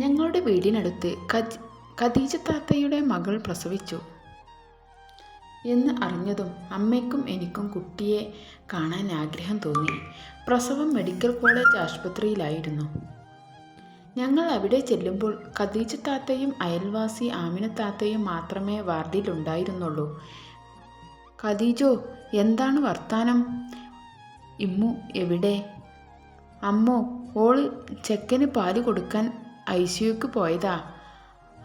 ഞങ്ങളുടെ വീടിനടുത്ത് ഖദ് ഖദീജ താത്തയുടെ മകൾ പ്രസവിച്ചു. എന്ന് അറിഞ്ഞതും അമ്മയ്ക്കും എനിക്കും കുട്ടിയെ കാണാൻ ആഗ്രഹം തോന്നി. പ്രസവം മെഡിക്കൽ കോളേജ് ആശുപത്രിയിലായിരുന്നു. ഞങ്ങൾ അവിടെ ചെല്ലുമ്പോൾ ഖദീജ താത്തയും അയൽവാസി ആമിന താത്തയും മാത്രമേ വാർഡിലുണ്ടായിരുന്നുള്ളൂ ഖദീജോ എന്താണ് വർത്താനം? ഇമ്മു എവിടെ? അമ്മോ ഓൾ ചെക്കന് പാൽ കൊടുക്കാൻ ഐ സിയുക്ക് പോയതാ.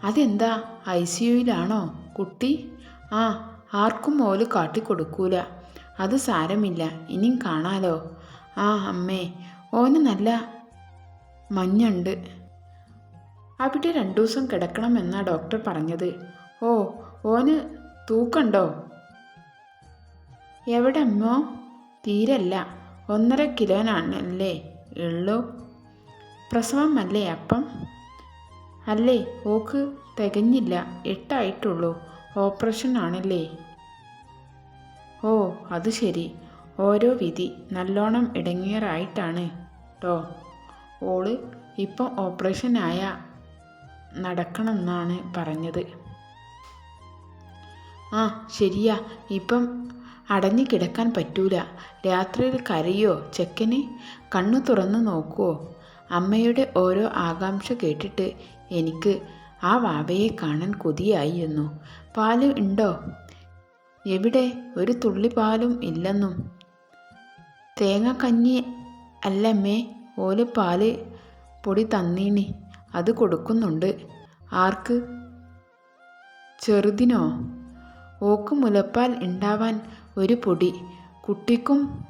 അതെന്താ? ഐ സിയുയിലാണോ കുട്ടി? ആ ആർക്കും ഓൽ കാട്ടിക്കൊടുക്കൂല. അത് സാരമില്ല. ഇനിയും കാണാലോ. ആ അമ്മേ. ഓന് നല്ല മഞ്ഞുണ്ട്. അവിടെ രണ്ടു ദിവസം കിടക്കണമെന്നാ ഡോക്ടർ പറഞ്ഞത്. ഓ ഓന് തൂക്കണ്ടോ? എവിടെ അമ്മോ? തീരല്ല. ഒന്നര കിലോനാണല്ലേ ഉള്ളൂ. പ്രസവമല്ലേ അപ്പം? അല്ലേ ഓക്ക് തികഞ്ഞില്ല. എട്ടായിട്ടുള്ളൂ. ഓപ്പറേഷൻ ആണല്ലേ? ഓ അത് ശരി. ഓരോ വിധി നല്ലോണം ഇടങ്ങിയറായിട്ടാണ് കേട്ടോ ഓൾ ഇപ്പം ഓപ്പറേഷനായ നടക്കണമെന്നാണ് പറഞ്ഞത്. ആ ശരിയാ. ഇപ്പം അടഞ്ഞു കിടക്കാൻ പറ്റൂല. രാത്രിയിൽ കരയോ? ചെക്കന് കണ്ണു തുറന്ന് നോക്കുവോ? അമ്മയുടെ ഓരോ ആകാംക്ഷ കേട്ടിട്ട് എനിക്ക് ആ വാവയെ കാണാൻ കൊതിയായിരുന്നു. പാൽ ഉണ്ടോ? എവിടെ? ഒരു തുള്ളി പാലും ഇല്ലെന്നും. തേങ്ങ കഞ്ഞി അല്ലമ്മേ ഓൽ പാൽ പൊടി തന്നീണി അത് കൊടുക്കുന്നുണ്ട്. ആർക്ക്? ചെറുതിനോ? ഓക്ക് മുലപ്പാൽ ഉണ്ടാവാൻ ഒരു പൊടി. കുട്ടിക്കും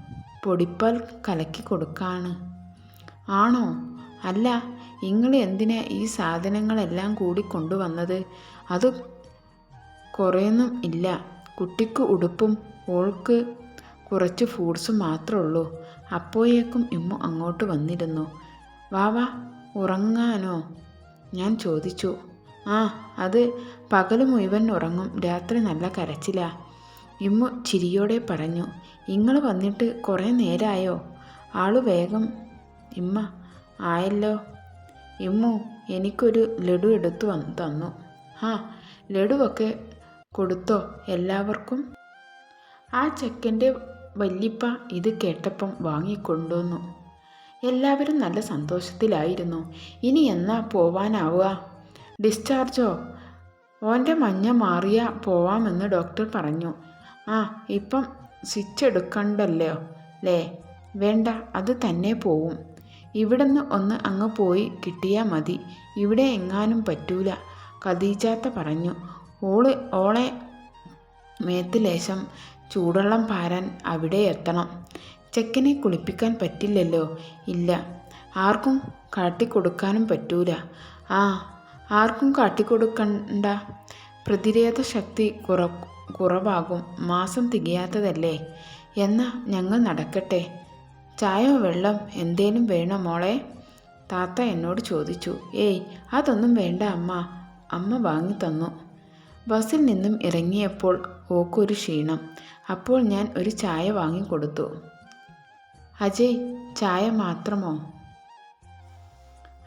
പൊടിപ്പാൽ കലക്കി കൊടുക്കാണ്. ആണോ? അല്ല നിങ്ങൾ എന്തിനാ ഈ സാധനങ്ങളെല്ലാം കൂടി കൊണ്ടുവന്നത്? അത് കുറേയൊന്നും ഇല്ല. കുട്ടിക്ക് ഉടുപ്പും ഓൾക്ക് കുറച്ച് ഫ്രൂട്ട്സും മാത്രമേ ഉള്ളൂ. അപ്പോയേക്കും ഇമ്മു അങ്ങോട്ട് വന്നിരുന്നു. വാ വാ ഉറങ്ങാനോ? ഞാൻ ചോദിച്ചു. ആ അത് പകൽ മുഴുവൻ ഉറങ്ങും. രാത്രി നല്ല കരച്ചില. ഇമ്മു ചിരിയോടെ പറഞ്ഞു. ഇങ്ങൾ വന്നിട്ട് കുറേ നേരമായോ ആൾ വേഗം ഇമ്മ ആയല്ലോ. ഇമ്മു എനിക്കൊരു ലഡു എടുത്തു വന്ന് തന്നു. ആ ലഡുവൊക്കെ കൊടുത്തോ എല്ലാവർക്കും? ആ ചെക്കന്റെ വല്യപ്പ ഇത് കേട്ടപ്പം വാങ്ങിക്കൊണ്ടുവന്നു. എല്ലാവരും നല്ല സന്തോഷത്തിലായിരുന്നു. ഇനി എന്നാ പോവാനാവുക? ഡിസ്ചാർജോ? ഓന്റെ മഞ്ഞ മാറിയ പോവാമെന്ന് ഡോക്ടർ പറഞ്ഞു. ആ ഇപ്പം സ്വിച്ച് എടുക്കണ്ടല്ലോ ലേ വേണ്ട അത് തന്നെ പോവും. ഇവിടുന്ന് ഒന്ന് അങ്ങ് പോയി കിട്ടിയാൽ മതി. ഇവിടെ എങ്ങാനും പറ്റൂല. ഖദീജാത്ത പറഞ്ഞു. ഓൾ ഓളെ മേത്ത് ലേശം ചൂടുവെള്ളം പാരാൻ അവിടെ എത്തണം. ചെക്കനെ കുളിപ്പിക്കാൻ പറ്റില്ലല്ലോ? ഇല്ല. ആർക്കും കാട്ടിക്കൊടുക്കാനും പറ്റൂല. ആ ആർക്കും കാട്ടിക്കൊടുക്കണ്ട. പ്രതിരോധ ശക്തി കുറ കുറവാകും. മാസം തികയാത്തതല്ലേ? എന്നാ ഞങ്ങൾ നടക്കട്ടെ. ചായയോ വെള്ളം എന്തേലും വേണോ മോളെ? താത്ത എന്നോട് ചോദിച്ചു. ഏയ് അതൊന്നും വേണ്ട അമ്മ. അമ്മ വാങ്ങി തന്നു. ബസ്സിൽ നിന്നും ഇറങ്ങിയപ്പോൾ ഓക്കൊരു ക്ഷീണം. അപ്പോൾ ഞാൻ ഒരു ചായ വാങ്ങിക്കൊടുത്തു അജയ് ചായ മാത്രമോ?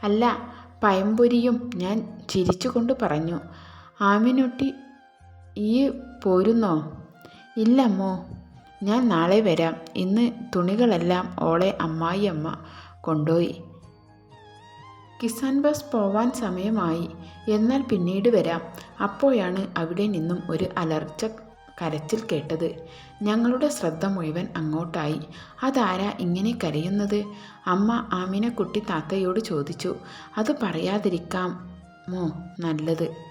അല്ല പയംപൊരിയും ഞാൻ ചിരിച്ചുകൊണ്ട് പറഞ്ഞു. ആമിനൊട്ടി ഈ പോരുന്നോ? ഇല്ലമ്മോ. ഞാൻ നാളെ വരാം. ഇന്ന് തുണികളെല്ലാം ഓളെ അമ്മായി അമ്മ കൊണ്ടുപോയി. കിസാൻ ബസ് പോവാൻ സമയമായി. എന്നാൽ പിന്നീട് വരാം. അപ്പോഴാണ് അവിടെ നിന്നും ഒരു അലർച്ച കരച്ചിൽ കേട്ടത്. ഞങ്ങളുടെ ശ്രദ്ധ മുഴുവൻ അങ്ങോട്ടായി. അതാരാ ഇങ്ങനെ കരയുന്നത്? അമ്മ ആമിനക്കുട്ടി താത്തയോട് ചോദിച്ചു. അത് പറയാതിരിക്കാമോ? നല്ലത്.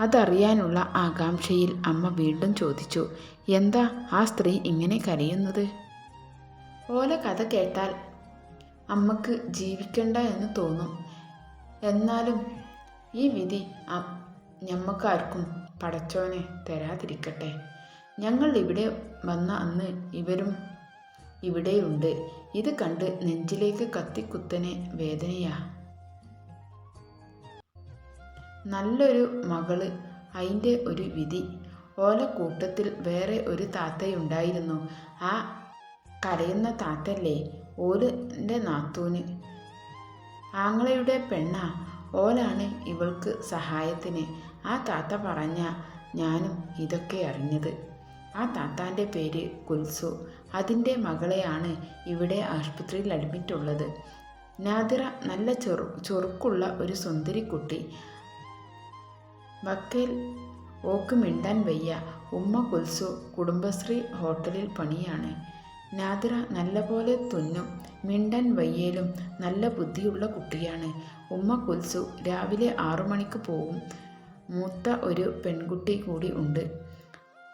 അതറിയാനുള്ള ആകാംക്ഷയിൽ അമ്മ വീണ്ടും ചോദിച്ചു എന്താ ആ സ്ത്രീ ഇങ്ങനെ കരയുന്നത്? ഓല കഥ കേട്ടാൽ അമ്മയ്ക്ക് ജീവിക്കണ്ട എന്ന് തോന്നും. എന്നാലും ഈ വിധി ഞമ്മക്കാർക്കും പടച്ചോനെ തരാതിരിക്കട്ടെ. ഞങ്ങൾ ഇവിടെ വന്ന അന്ന് ഇവരും ഇവിടെയുണ്ട്. ഇത് കണ്ട് നെഞ്ചിലേക്ക് കത്തിക്കുത്തനെ വേദനയാ. നല്ലൊരു മകൾ അതിന്റെ ഒരു വിധി. ഓല കൂട്ടത്തിൽ വേറെ ഒരു താത്തയുണ്ടായിരുന്നു. ആ കരയുന്ന താത്തല്ലേ ഓലിന്റെ നാത്തൂന്? ആങ്ങളയുടെ പെണ്ണ ഓലാണ് ഇവൾക്ക് സഹായത്തിന്. ആ താത്ത പറഞ്ഞ ഞാനും ഇതൊക്കെ അറിഞ്ഞത്. ആ താത്താന്റെ പേര് കുൽസു. അതിന്റെ മകളെയാണ് ഇവിടെ ആശുപത്രിയിൽ അഡ്മിറ്റുള്ളത് നാദിറ നല്ല ചെറു ചെറുക്കുള്ള ഒരു സുന്ദരി കുട്ടി വക്കേൽ ഓക്ക് മിണ്ടാൻ വയ്യ. ഉമ്മ കുൽസു കുടുംബശ്രീ ഹോട്ടലിൽ പണിയാണ്. നാദിറ നല്ലപോലെ തുന്നും. മിണ്ടാൻ വയ്യേലും നല്ല ബുദ്ധിയുള്ള കുട്ടിയാണ്. ഉമ്മ കുൽസു രാവിലെ ആറു മണിക്ക് പോവും. മൂത്ത ഒരു പെൺകുട്ടി കൂടി ഉണ്ട്.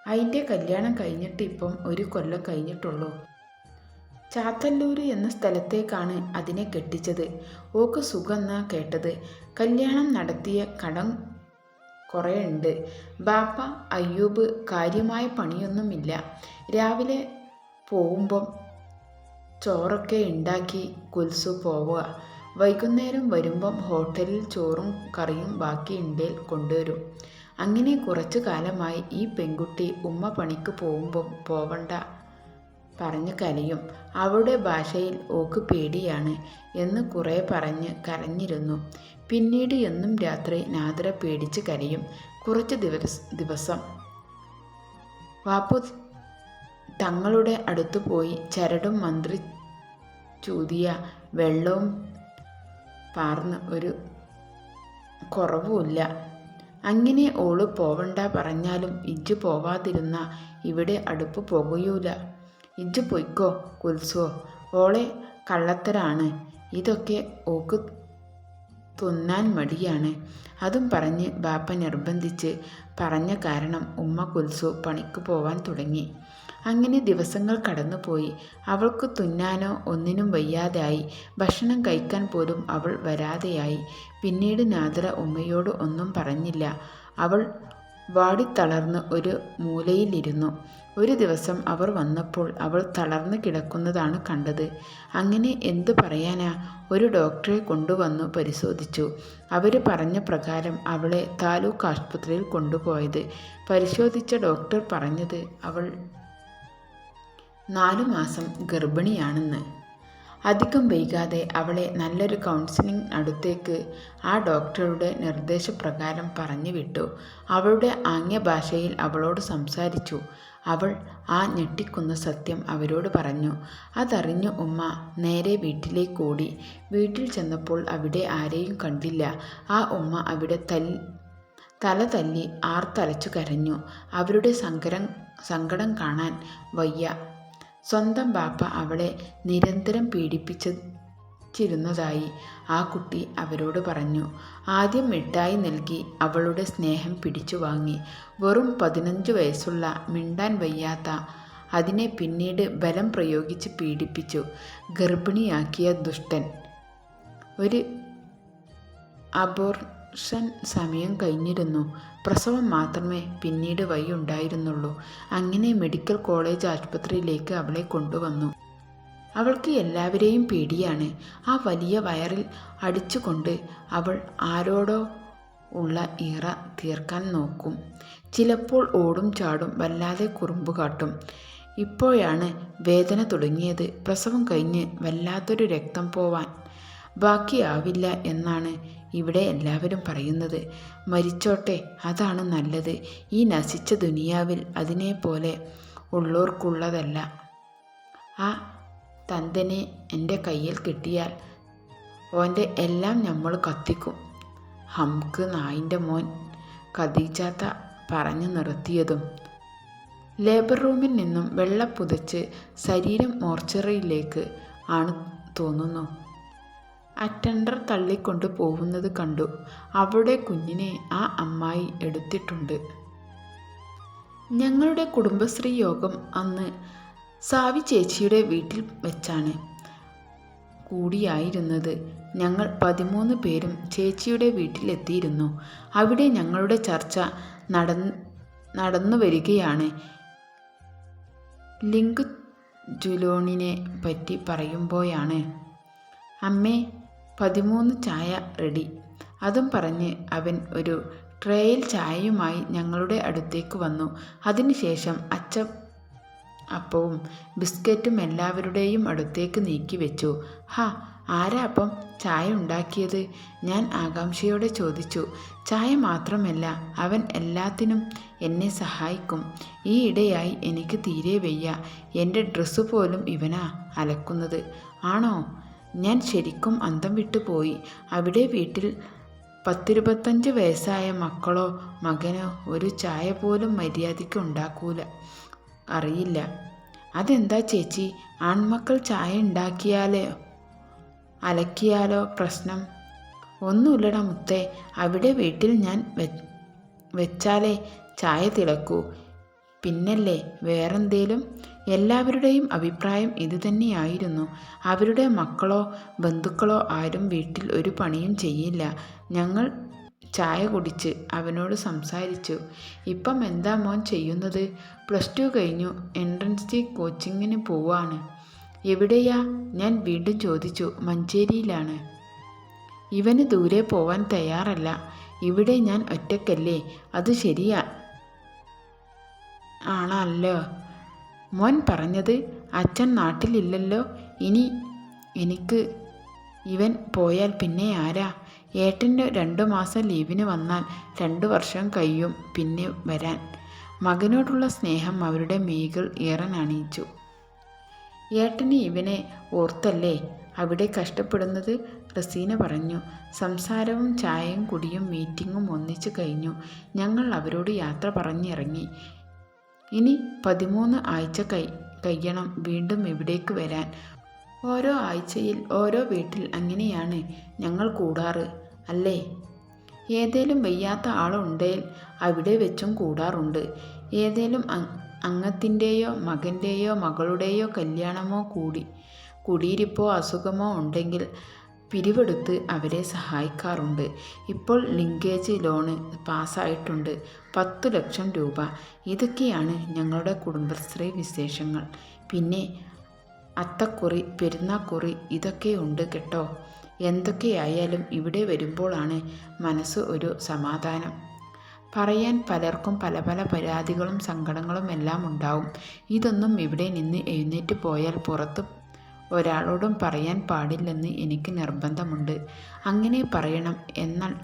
അതിന്റെ കല്യാണം കഴിഞ്ഞിട്ട് ഇപ്പം ഒരു കൊല്ലം കഴിഞ്ഞിട്ടുള്ളൂ. ചാത്തല്ലൂർ എന്ന സ്ഥലത്തേക്കാണ് അതിനെ കെട്ടിച്ചത്. ഓക്ക് സുഖമെന്നാ കേട്ടത്. കല്യാണം നടത്തിയ കടം കുറേ ഉണ്ട് ബാപ്പ അയ്യൂബ് കാര്യമായ പണിയൊന്നുമില്ല. രാവിലെ പോകുമ്പം ചോറൊക്കെ ഉണ്ടാക്കി കുൽസു പോവുക. വൈകുന്നേരം വരുമ്പം ഹോട്ടലിൽ ചോറും കറിയും ബാക്കിയുണ്ടേൽ കൊണ്ടുവരും. അങ്ങനെ കുറച്ചു കാലമായി ഈ പെൺകുട്ടി ഉമ്മ പണിക്ക് പോകുമ്പം പോവണ്ട പറഞ്ഞു കരയും. അവളുടെ ഭാഷയിൽ ഓക്ക് പേടിയാണ് എന്ന് കുറേ പറഞ്ഞ് കരഞ്ഞിരുന്നു. പിന്നീട് എന്നും രാത്രി നാദ്ര പേടിച്ച് കരയും. കുറച്ച് ദിവസ ദിവസം. വാപ്പു തങ്ങളുടെ അടുത്തു പോയി ചരടും മന്ത്രി ചൂതിയ വെള്ളവും പാർന്ന് ഒരു കുറവുമില്ല. അങ്ങനെ ഓൾ പോവണ്ട പറഞ്ഞാലും ഇജ്ജ് പോവാതിരുന്ന ഇവിടെ അടുപ്പ് പോകുകയൂല ഇജ്ജ് പൊയ്ക്കോ കുൽസോ. ഓളെ കള്ളത്തരാണ്. ഇതൊക്കെ ഓക്ക് തുന്നാൻ മടിയാണ്. അതും പറഞ്ഞ് ബാപ്പ നിർബന്ധിച്ച് പറഞ്ഞ കാരണം ഉമ്മ കുൽസു പണിക്ക് പോവാൻ തുടങ്ങി. അങ്ങനെ ദിവസങ്ങൾ കടന്നുപോയി. അവൾക്ക് തുന്നാനോ ഒന്നിനും വയ്യാതായി. ഭക്ഷണം കഴിക്കാൻ പോലും അവൾ വരാതെയായി. പിന്നീട് നാദ്ര ഉമ്മയോട് ഒന്നും പറഞ്ഞില്ല. അവൾ വാടിത്തളർന്ന് ഒരു മൂലയിലിരുന്നു. ഒരു ദിവസം അവർ വന്നപ്പോൾ അവൾ തളർന്നു കിടക്കുന്നതാണ് കണ്ടത്. അങ്ങനെ എന്തു പറയാനാ? ഒരു ഡോക്ടറെ കൊണ്ടുവന്നു പരിശോധിച്ചു. അവർ പറഞ്ഞ പ്രകാരം അവളെ താലൂക്ക് ആശുപത്രിയിൽ കൊണ്ടുപോയത്. പരിശോധിച്ച ഡോക്ടർ പറഞ്ഞത് അവൾ നാലു മാസം ഗർഭിണിയാണെന്ന്. അധികം വൈകാതെ അവളെ നല്ലൊരു കൗൺസിലിംഗ് അടുത്തേക്ക് ആ ഡോക്ടറുടെ നിർദ്ദേശപ്രകാരം പറഞ്ഞു വിട്ടു അവളുടെ ആംഗ്യഭാഷയിൽ അവളോട് സംസാരിച്ചു. അവൾ ആ ഞെട്ടിക്കുന്ന സത്യം അവരോട് പറഞ്ഞു. അതറിഞ്ഞു ഉമ്മ നേരെ വീട്ടിലേക്ക് ഓടി വീട്ടിൽ ചെന്നപ്പോൾ അവിടെ ആരെയും കണ്ടില്ല. ആ ഉമ്മ അവിടെ തൽ തല തല്ലി ആർത്തലച്ചു കരഞ്ഞു. അവരുടെ സങ്കരം സങ്കടം കാണാൻ വയ്യ. സ്വന്തം ബാപ്പ അവളെ നിരന്തരം പീഡിപ്പിച്ചിരുന്നതായി ആ കുട്ടി അവരോട് പറഞ്ഞു. ആദ്യം മിഠായി നൽകി അവളുടെ സ്നേഹം പിടിച്ചു വാങ്ങി. വെറും പതിനഞ്ച് വയസ്സുള്ള മിണ്ടാൻ വയ്യാത്ത അതിനെ പിന്നീട് ബലം പ്രയോഗിച്ച് പീഡിപ്പിച്ചു. ഗർഭിണിയാക്കിയ ദുഷ്ടൻ. ഒരു അബോർഷൻ സമയം കഴിഞ്ഞിരുന്നു. പ്രസവം മാത്രമേ പിന്നീട് വഴിയുണ്ടായിരുന്നുള്ളൂ അങ്ങനെ മെഡിക്കൽ കോളേജ് ആശുപത്രിയിലേക്ക് അവളെ കൊണ്ടുവന്നു. അവൾക്ക് എല്ലാവരെയും പേടിയാണ്. ആ വലിയ വയറിൽ അടിച്ചുകൊണ്ട് അവൾ ആരോടോ ഉള്ള ഈറ തീർക്കാൻ നോക്കും. ചിലപ്പോൾ ഓടും ചാടും വല്ലാതെ കുറുമ്പ് കാട്ടും. ഇപ്പോഴാണ് വേദന തുടങ്ങിയത്. പ്രസവം കഴിഞ്ഞ് വല്ലാത്തൊരു രക്തം പോവാൻ ബാക്കിയാവില്ല എന്നാണ് ഇവിടെ എല്ലാവരും പറയുന്നത് മരിച്ചോട്ടെ അതാണ് നല്ലത്. ഈ നശിച്ച ദുനിയാവിൽ അതിനെപ്പോലെ ഉള്ളോർക്കുള്ളതല്ല. ആ തന്തനെ എന്റെ കയ്യിൽ കിട്ടിയാൽ ഓന്റെ എല്ലാം നമ്മൾ കത്തിക്കും. ഹംക്ക് നായിന്റെ മോൻ ഖദീജാത്ത പറഞ്ഞു നിർത്തിയതും ലേബർ റൂമിൽ നിന്നും വെള്ളം പുതച്ച് ശരീരം മോർച്ചറിയിലേക്ക് ആണ് തോന്നുന്നു. അറ്റൻഡർ തള്ളിക്കൊണ്ട് പോകുന്നത് കണ്ടു. അവിടെ കുഞ്ഞിനെ ആ അമ്മായി എടുത്തിട്ടുണ്ട്. ഞങ്ങളുടെ കുടുംബശ്രീ യോഗം അന്ന് സാവി ചേച്ചിയുടെ വീട്ടിൽ വെച്ചാണ് കൂടിയായിരുന്നത്. ഞങ്ങൾ പതിമൂന്ന് പേരും ചേച്ചിയുടെ വീട്ടിലെത്തിയിരുന്നു. അവിടെ ഞങ്ങളുടെ ചർച്ച നടന്ന് നടന്നു വരികയാണ് ലിങ്ക് ജുലോണിനെ പറ്റി പറയുമ്പോഴാണ്. അമ്മേ പതിമൂന്ന് ചായ റെഡി. അതും പറഞ്ഞ് അവൻ ഒരു ട്രേയിൽ ചായയുമായി ഞങ്ങളുടെ അടുത്തേക്ക് വന്നു. അതിനുശേഷം അച്ച അപ്പവും ബിസ്ക്കറ്റും എല്ലാവരുടെയും അടുത്തേക്ക് നീക്കി വെച്ചു. ഹാ ആരാ അപ്പം ചായ ഉണ്ടാക്കിയത്? ഞാൻ ആകാംക്ഷയോടെ ചോദിച്ചു. ചായ മാത്രമല്ല അവൻ എല്ലാത്തിനും എന്നെ സഹായിക്കും. ഈ ഇടയായി എനിക്ക് തീരെ വയ്യ. എന്റെ ഡ്രസ്സ് പോലും ഇവനാ അലക്കുന്നത്. ആണോ? ഞാൻ ശരിക്കും അന്തം വിട്ടു പോയി. അവിടെ വീട്ടിൽ പത്തിരുപത്തഞ്ച് വയസ്സായ മക്കളോ മകനോ ഒരു ചായ പോലും മര്യാദയ്ക്ക് ഉണ്ടാക്കൂല. അറിയില്ല. അതെന്താ ചേച്ചി? ആൺമക്കൾ ചായ ഉണ്ടാക്കിയാലോ അലക്കിയാലോ പ്രശ്നം? ഒന്നുമില്ലടാ മുത്തേ. അവിടെ വീട്ടിൽ ഞാൻ വെച്ചാലേ ചായ തിളക്കൂ. പിന്നല്ലേ വേറെന്തേലും? എല്ലാവരുടെയും അഭിപ്രായം ഇതുതന്നെയായിരുന്നു അവരുടെ മക്കളോ ബന്ധുക്കളോ ആരും വീട്ടിൽ ഒരു പണിയും ചെയ്യില്ല. ഞങ്ങൾ ചായ കുടിച്ച് അവനോട് സംസാരിച്ചു. ഇപ്പം എന്താ മോൻ ചെയ്യുന്നത്? പ്ലസ് ടു കഴിഞ്ഞു. എൻട്രൻസ് കോച്ചിങ്ങിന് പോവാണ്. എവിടെയാ? ഞാൻ വീണ്ടും ചോദിച്ചു. മഞ്ചേരിയിലാണ്. ഇവന് ദൂരെ പോവാൻ തയ്യാറല്ല. ഇവിടെ ഞാൻ ഒറ്റക്കല്ലേ? അത് ശരിയാ. ആണല്ലോ. മോൻ പറഞ്ഞത് അച്ഛൻ നാട്ടിലില്ലല്ലോ. ഇനി എനിക്ക് ഇവൻ പോയാൽ പിന്നെ ആരാ? ഏട്ടന്റെ രണ്ടു മാസം ലീവിന് വന്നാൽ രണ്ടു വർഷം കഴിയും പിന്നെ വരാൻ. മകനോടുള്ള സ്നേഹം അവരുടെ മേകൾ ഏറനണിയിച്ചു ഏട്ടന് ഇവനെ ഓർത്തല്ലേ? അവിടെ കഷ്ടപ്പെടുന്നത് റസീന പറഞ്ഞു. സംസാരവും ചായയും കുടിയും മീറ്റിങ്ങും ഒന്നിച്ചു കഴിഞ്ഞു. ഞങ്ങൾ അവരോട് യാത്ര പറഞ്ഞിറങ്ങി. ഇനി പതിമൂന്ന് ആഴ്ച കൈ കഴിയണം വീണ്ടും ഇവിടേക്ക് വരാൻ. ഓരോ ആഴ്ചയിൽ ഓരോ വീട്ടിൽ അങ്ങനെയാണ് ഞങ്ങൾ കൂടാറ് അല്ലേ? ഏതേലും വയ്യാത്ത ആളുണ്ടേൽ അവിടെ വെച്ചും കൂടാറുണ്ട്. ഏതേലും അംഗത്തിന്റെയോ മകന്റെയോ മകളുടെയോ കല്യാണമോ കൂടി കുടിയിരിപ്പോ അസുഖമോ ഉണ്ടെങ്കിൽ പിരിവെടുത്ത് അവരെ സഹായിക്കാറുണ്ട്. ഇപ്പോൾ ലിങ്കേജ് ലോണ് പാസ്സായിട്ടുണ്ട്. പത്തു ലക്ഷം രൂപ. ഇതൊക്കെയാണ് ഞങ്ങളുടെ കുടുംബശ്രീ വിശേഷങ്ങൾ. പിന്നെ അത്തക്കുറി പെരുന്നാക്കുറി ഇതൊക്കെ ഉണ്ട് കേട്ടോ. എന്തൊക്കെയായാലും ഇവിടെ വരുമ്പോഴാണ് മനസ്സ് ഒരു സമാധാനം. പറയാൻ പലർക്കും പല പല പരാതികളും സങ്കടങ്ങളും എല്ലാം ഉണ്ടാവും. ഇതൊന്നും ഇവിടെ നിന്ന് എഴുന്നേറ്റ് പോയാൽ പുറത്ത് ഒരാളോടും പറയാൻ പാടില്ലെന്ന് എനിക്ക് നിർബന്ധമുണ്ട്. അങ്ങനെ പറയണം എന്നാൽ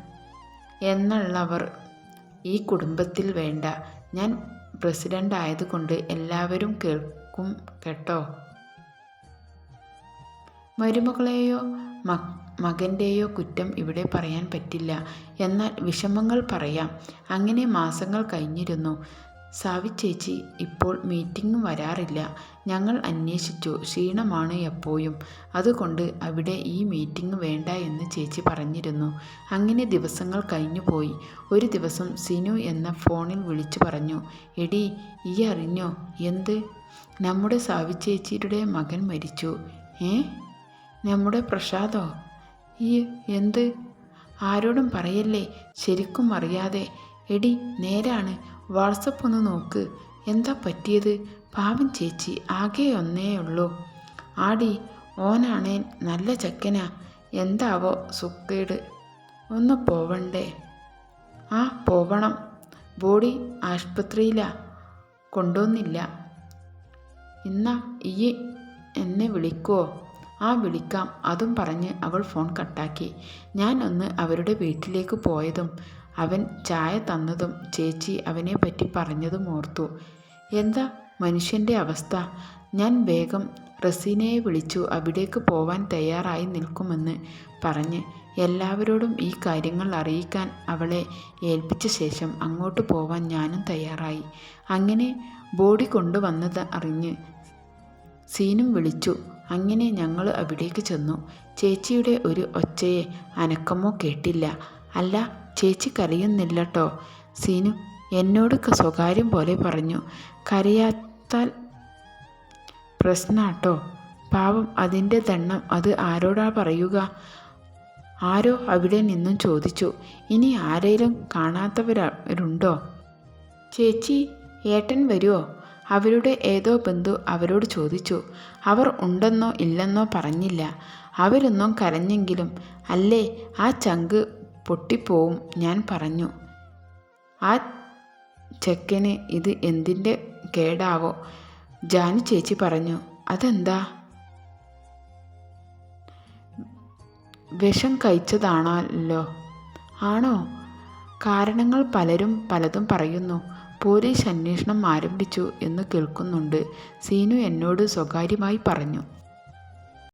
എന്നുള്ളവർ ഈ കുടുംബത്തിൽ വേണ്ട. ഞാൻ പ്രസിഡന്റ് ആയതുകൊണ്ട് എല്ലാവരും കേൾക്കും കേട്ടോ. മരുമകളെയോ മകന്റെയോ കുറ്റം ഇവിടെ പറയാൻ പറ്റില്ല. എന്നാൽ വിഷമങ്ങൾ പറയാം. അങ്ങനെ മാസങ്ങൾ കഴിഞ്ഞിരുന്നു. സാവിച്ചേച്ചി ഇപ്പോൾ മീറ്റിംഗ് വരാറില്ല. ഞങ്ങൾ അന്വേഷിച്ചു. ക്ഷീണമാണ് എപ്പോഴും. അതുകൊണ്ട് അവിടെ ഈ മീറ്റിംഗ് വേണ്ട എന്ന് ചേച്ചി പറഞ്ഞിരുന്നു. അങ്ങനെ ദിവസങ്ങൾ കഴിഞ്ഞുപോയി ഒരു ദിവസം സിനു എന്ന ഫോണിൽ വിളിച്ചു പറഞ്ഞു എടി ഈ അറിഞ്ഞോ? എന്ത്? നമ്മുടെ സാവി ചേച്ചിയുടെ മകൻ മരിച്ചു. ഏ? നമ്മുടെ പ്രസാദോ? ഈ എന്ത്? ആരോടും പറയല്ലേ? ശരിക്കും അറിയാതെ. എടി നേരാണ്. വാട്സപ്പ് ഒന്ന് നോക്ക്. എന്താ പറ്റിയത്? പാവം ചേച്ചി ആകെ ഒന്നേ ഉള്ളൂ. ആടി ഓനാണേ നല്ല ചക്കനാ. എന്താവോ സുക്കേട്. ഒന്ന് പോവണ്ടേ? ആ പോവണം. ബോഡി ആശുപത്രിയിലാ. കൊണ്ടുവന്നില്ല. ഇന്നാ ഈ എന്നെ വിളിക്കുവോ ആ വിളിക്കാം. അതും പറഞ്ഞ് അവൾ ഫോൺ കട്ടാക്കി. ഞാൻ ഒന്ന് അവരുടെ വീട്ടിലേക്ക് പോയതും അവൻ ചായ തന്നതും ചേച്ചി അവനെ പറ്റി പറഞ്ഞതും ഓർത്തു. എന്താ മനുഷ്യന്റെ അവസ്ഥ? ഞാൻ വേഗം റസീനയെ വിളിച്ചു അവിടേക്ക് പോവാൻ തയ്യാറായി നിൽക്കുമെന്ന് പറഞ്ഞ് എല്ലാവരോടും ഈ കാര്യങ്ങൾ അറിയിക്കാൻ അവളെ ഏൽപ്പിച്ച ശേഷം അങ്ങോട്ട് പോവാൻ ഞാനും തയ്യാറായി. അങ്ങനെ ബോഡി കൊണ്ടുവന്നത് അറിഞ്ഞ് സീനും വിളിച്ചു. അങ്ങനെ ഞങ്ങൾ അവിടേക്ക് ചെന്നു. ചേച്ചിയുടെ ഒരു ഒച്ചയെ അനക്കമോ കേട്ടില്ല. അല്ല ചേച്ചി കരയുന്നില്ലട്ടോ. സീനു എന്നോട് സ്വകാര്യം പോലെ പറഞ്ഞു. കരയാത്താൽ പ്രശ്നാട്ടോ. പാവം അതിന്റെ ദണ്ണം അത് ആരോടാ പറയുക? ആരോ അവിടെ നിന്നും ചോദിച്ചു. ഇനി ആരെങ്കിലും കാണാത്തവരുണ്ടോ? ചേച്ചി ഏട്ടൻ വരുമോ അവരുടെ ഏതോ ബന്ധു അവരോട് ചോദിച്ചു. അവർ ഉണ്ടെന്നോ ഇല്ലെന്നോ പറഞ്ഞില്ല. അവരൊന്നും കരഞ്ഞെങ്കിലും അല്ലേ ആ ചങ്ക് പൊട്ടിപ്പോവും ഞാൻ പറഞ്ഞു. ആ ചെക്കന് ഇത് എന്തിന്റെ കേടാവോ? ജാനു ചേച്ചി പറഞ്ഞു. അതെന്താ? വിഷം കഴിച്ചതാണല്ലോ. ആണോ? കാരണങ്ങൾ പലരും പലതും പറയുന്നു. പോലീസ് അന്വേഷണം ആരംഭിച്ചു എന്ന് കേൾക്കുന്നുണ്ട്. സീനു എന്നോട് സ്വകാര്യമായി പറഞ്ഞു.